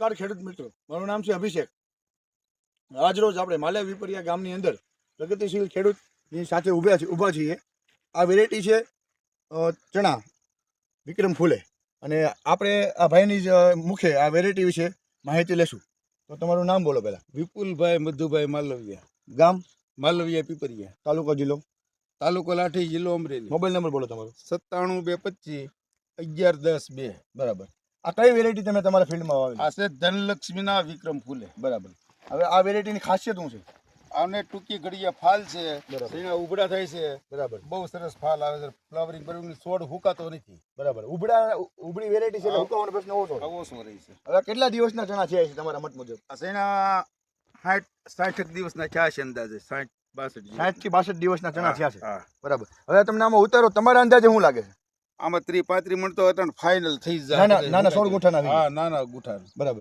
નમસ્કાર ખેડૂત મિત્રો. મારું નામ છે અભિષેક. આજરોજ આપણે માલે વિપરિયા ગામની અંદર પ્રગતિશીલ ખેડૂતની સાથે ઊભા છે ઊભા છીએ. આ વેરાયટી છે ચણા વિક્રમ ફૂલે. અને આપણે આ ભાઈની જ મુખે આ વેરાયટી વિશે માહિતી લેશું. તો તમારું નામ બોલો પહેલાં. વિપુલભાઈ મધુભાઈ માલવિયા. ગામ? માલવિયા પીપરિયા. તાલુકો જિલ્લો? તાલુકો લાઠી જિલ્લો અમરેલી. મોબાઈલ નંબર બોલો તમારો. સત્તાણું બે પચીસ અગિયાર દસ બે. બરાબર. આ કઈ વેરાયટી તમે તમારા ફિલ્ડમાં વાવેલી? આ છે ધનલક્ષ્મીના વિક્રમ ફૂલે. બરાબર. હવે આ વેરાયટીની ખાસિયત શું છે? આને ટૂંકી ઘડીએ ફાલ છે. એના ઉબડા થાય છે. બરાબર. બહુ સરસ ફાલ આવે છે. ફ્લાવરિંગ બરોબર છોડ હુકાતો નથી. બરાબર. ઉબડા ઉબડી વેરાયટી છે એટલે હુકાવાનો પ્રશ્ન ઓછો છે. આવો શું રહી છે. હવે કેટલા દિવસના ચણા છે તમારા મત મુજબ? આ એના સાઠ સાઠ દિવસના થયા છે અંદાજે. સાઠ બાસઠ. સાઠથી બાસઠ દિવસના ચણા થયા છે. બરાબર. હવે તમને આમાં ઉતારો. તમારા અંદાજે શું લાગે છે? આમાં ત્રી પાંત્રી મણ તો ફાઇનલ થઈ જાય. ના ના સોળ ગુઠા ના હા ના ગુઠા બરાબર.